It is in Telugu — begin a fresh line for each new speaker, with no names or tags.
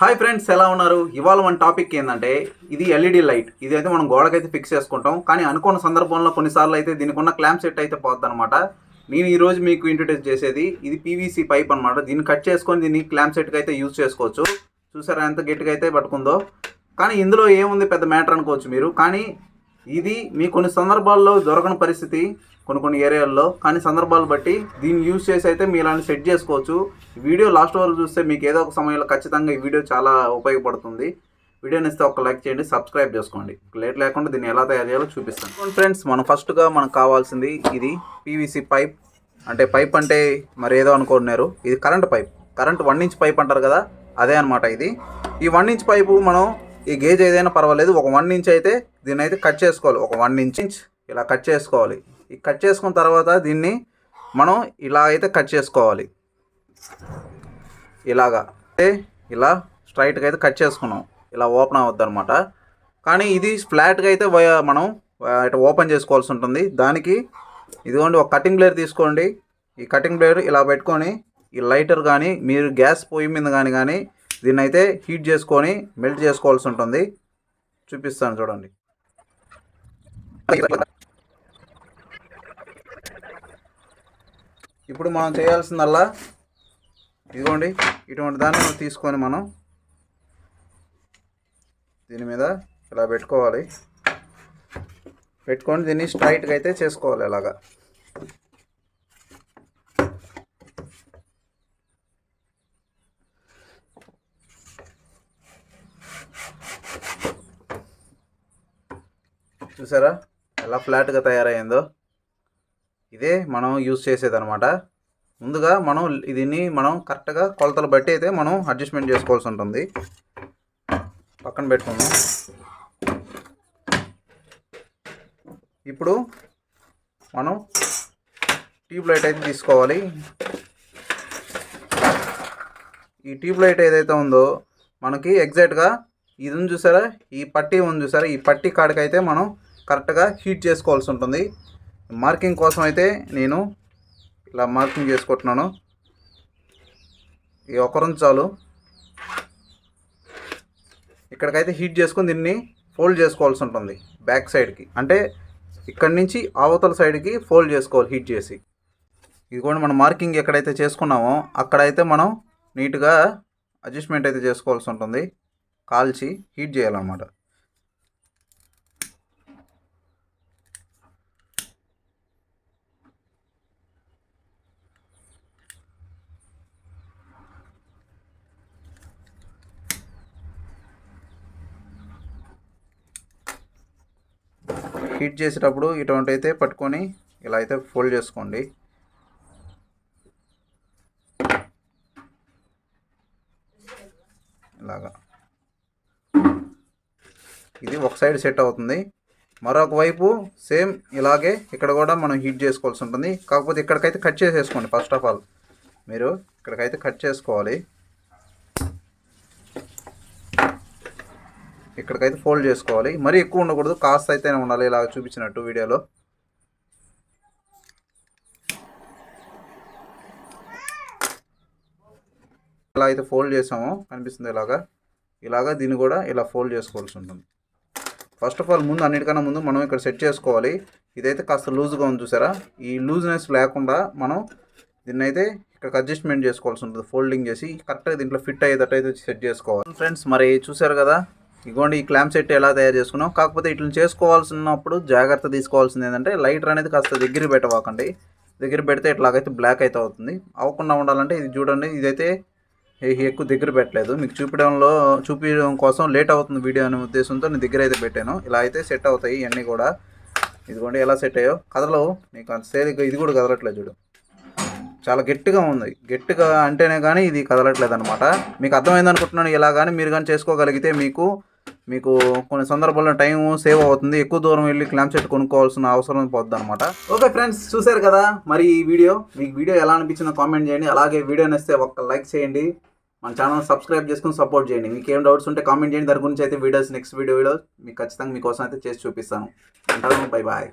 హాయ్ ఫ్రెండ్స్ ఎలా ఉన్నారు? ఇవాళ మన టాపిక్ ఏంటంటే ఇది ఎల్ఈడి లైట్. ఇది అయితే మనం గోడకైతే ఫిక్స్ చేసుకుంటాం. కానీ అనుకున్న సందర్భంలో కొన్నిసార్లు అయితే దీనికి ఉన్న క్లాంప్ సెట్ అయితే పోద్ది అనమాట నేను ఈరోజు మీకు ఇంట్రొడ్యూస్ చేసేది ఇది పీవీసీ పైప్ అనమాట దీన్ని కట్ చేసుకొని దీన్ని క్లాంప్ సెట్కి అయితే యూజ్ చేసుకోవచ్చు. చూసారా ఎంత గట్టిగా అయితే పట్టుకుందో. కానీ ఇందులో ఏముంది పెద్ద మ్యాటర్ అనుకోవచ్చు మీరు. కానీ ఇది మీ కొన్ని సందర్భాల్లో దొరకని పరిస్థితి కొన్ని కొన్ని ఏరియాల్లో. కానీ సందర్భాలు బట్టి దీన్ని యూజ్ చేసి అయితే మీరు ఇలాంటి సెట్ చేసుకోవచ్చు. వీడియో లాస్ట్ వరకు చూస్తే మీకు ఏదో ఒక సమయంలో ఖచ్చితంగా ఈ వీడియో చాలా ఉపయోగపడుతుంది. వీడియోని ఇస్తే ఒక లైక్ చేయండి సబ్స్క్రైబ్ చేసుకోండి. లేట్ లేకుండా దీన్ని ఎలా తయారు చేయాలో చూపిస్తాను. ఫ్రెండ్స్ మనం ఫస్ట్గా మనకు కావాల్సింది ఇది పీవీసీ పైప్ అంటే పైప్ అంటే మరి ఏదో అనుకుంటున్నారు ఇది current pipe current one inch pipe అంటారు కదా అదే అనమాట ఇది. ఈ వన్ ఇంచ్ పైపు మనం ఈ గేజ్ ఏదైనా పర్వాలేదు ఒక వన్ ఇంచ్ అయితే దీన్ని అయితే కట్ చేసుకోవాలి. ఒక వన్ ఇంచ్ ఇంచ్ ఇలా కట్ చేసుకోవాలి. ఈ కట్ చేసుకున్న తర్వాత దీన్ని మనం ఇలా అయితే కట్ చేసుకోవాలి. ఇలాగా. అంటే ఇలా స్ట్రైట్గా అయితే కట్ చేసుకున్నాం. ఇలా ఓపెన్ అవ్వద్దు అనమాట కానీ ఇది ఫ్లాట్గా అయితే మనం ఇటు ఇట్లా ఓపెన్ చేసుకోవాల్సి ఉంటుంది. దానికి ఇదిగోండి ఒక కటింగ్ బ్లేడ్ తీసుకోండి. ఈ కటింగ్ బ్లేడ్ ఇలా పెట్టుకొని ఈ లైటర్ కానీ మీరు గ్యాస్ పొయ్యి మీద కానీ కానీ దీన్ని అయితే హీట్ చేసుకొని మెల్ట్ చేసుకోవాల్సి ఉంటుంది. చూపిస్తాను చూడండి. ఇప్పుడు మనం చేయాల్సిందల్లా ఇదిగోండి ఇటువంటి దాన్ని తీసుకొని మనం దీని మీద ఇలా పెట్టుకోవాలి. పెట్టుకొని దీన్ని స్ట్రైట్గా అయితే చేసుకోవాలి ఇలాగా చూసారా? ఎలా ఫ్లాట్గా తయారైందో? ఇదే మనం యూజ్ చేసేదనమాట ముందుగా మనం దీన్ని మనం కరెక్ట్గా కొలతలు బట్టి అయితే మనం అడ్జస్ట్మెంట్ చేసుకోవాల్సి ఉంటుంది. పక్కన పెట్టుకుందాం. ఇప్పుడు మనం ట్యూబ్ లైట్ అయితే తీసుకోవాలి. ఈ ట్యూబ్ లైట్ ఏదైతే ఉందో మనకి ఎగ్జాక్ట్గా ఇది ఉంది చూసారా? ఈ పట్టీ ఉంది చూసారా? ఈ పట్టీ కాడికైతే మనం కరెక్ట్గా హీట్ చేసుకోవాల్సి ఉంటుంది. మార్కింగ్ కోసం అయితే నేను ఇలా మార్కింగ్ చేసుకుంటున్నాను. ఈ ఒకరం చాలు. ఇక్కడికైతే హీట్ చేసుకుని దీన్ని ఫోల్డ్ చేసుకోవాల్సి ఉంటుంది బ్యాక్ సైడ్కి. అంటే ఇక్కడి నుంచి అవతల సైడ్కి ఫోల్డ్ చేసుకోవాలి హీట్ చేసి. ఇది కూడా మనం మార్కింగ్ ఎక్కడైతే చేసుకున్నామో అక్కడైతే మనం నీట్గా అడ్జస్ట్మెంట్ అయితే చేసుకోవాల్సి ఉంటుంది. కాల్చి హీట్ చేయాలన్నమాట. హీట్ చేసేటప్పుడు ఇటువంటి అయితే పట్టుకొని ఇలా అయితే ఫోల్డ్ చేసుకోండి. ఇలాగా. ఇది ఒక సైడ్ సెట్ అవుతుంది. మరొక వైపు సేమ్ ఇలాగే ఇక్కడ కూడా మనం హీట్ చేసుకోవాల్సి ఉంటుంది. కాకపోతే ఇక్కడికైతే కట్ చేసేసుకోండి ఫస్ట్ ఆఫ్ ఆల్. మీరు ఇక్కడికైతే కట్ చేసుకోవాలి. ఇక్కడికైతే ఫోల్డ్ చేసుకోవాలి. మరీ ఎక్కువ ఉండకూడదు. కాస్త అయితే ఉండాలి. ఇలా చూపించినట్టు వీడియోలో. ఇలా అయితే ఫోల్డ్ చేసామో. కనిపిస్తుంది ఇలాగా. ఇలాగా దీన్ని కూడా ఇలా ఫోల్డ్ చేసుకోవాల్సి ఉంటుంది. ఫస్ట్ ఆఫ్ ఆల్ ముందు అన్నిటికన్నా ముందు మనం ఇక్కడ సెట్ చేసుకోవాలి. ఇదైతే కాస్త లూజ్గా ఉంది చూసారా? ఈ లూజ్నెస్ లేకుండా మనం దీన్ని అయితే ఇక్కడ అడ్జస్ట్మెంట్ చేసుకోవాల్సి ఉంటుంది. ఫోల్డింగ్ చేసి కరెక్ట్గా దీంట్లో ఫిట్ అయ్యేటట్టు అయితే సెట్ చేసుకోవాలి. ఫ్రెండ్స్ మరి చూసారు కదా? ఇగోండి ఈ క్లాంప్ సెట్ ఎలా తయారు చేసుకున్నాం? కాకపోతే ఇట్లా చేసుకోవాల్సినప్పుడు జాగ్రత్త తీసుకోవాల్సింది ఏంటంటే లైటర్ అనేది కాస్త దగ్గర పెట్టవాకండి. దగ్గర పెడితే ఇట్లాగైతే బ్లాక్ అయితే అవుతుంది. అవ్వకుండా ఉండాలంటే ఇది చూడండి ఇదైతే ఎక్కువ దగ్గర పెట్టలేదు. మీకు చూపించడంలో చూపించడం కోసం లేట్ అవుతుంది వీడియో అనే ఉద్దేశంతో నేను దగ్గర అయితే పెట్టాను. ఇలా అయితే సెట్ అవుతాయి ఇవన్నీ కూడా. ఇదిగోండి ఎలా సెట్ అయ్యో కదలవు. నీకు అంత సేరిగ్గా ఇది కూడా కదలట్లేదు చూడు. చాలా గట్టిగా ఉంది. గట్టిగా అంటేనే కానీ ఇది కదలట్లేదు అనమాట మీకు అర్థమైంది అనుకుంటున్నాను ఇలా కానీ మీరు కానీ చేసుకోగలిగితే మీకు మీకు కొన్ని సందర్భాల్లో టైం సేవ్ అవుతుంది. ఎక్కువ దూరం వెళ్ళి క్లాంప్ సెట్ కొనుక్కోవాల్సిన అవసరం పోద్ది అనమాట ఓకే ఫ్రెండ్స్ చూశారు కదా? మరి ఈ వీడియో మీకు వీడియో ఎలా అనిపించిందో కామెంట్ చేయండి. అలాగే వీడియో నచ్చితే ఒక్క లైక్ చేయండి. మన ఛానల్ సబ్స్క్రైబ్ చేసుకుని సపోర్ట్ చేయండి. మీకు ఏం డౌట్స్ ఉంటే కామెంట్ చేయండి. దాని గురించి అయితే వీడియోస్ నెక్స్ట్ వీడియోలో మీకు ఖచ్చితంగా మీకోసం అయితే చేసి చూపిస్తాను. అంటాను బై బాయ్.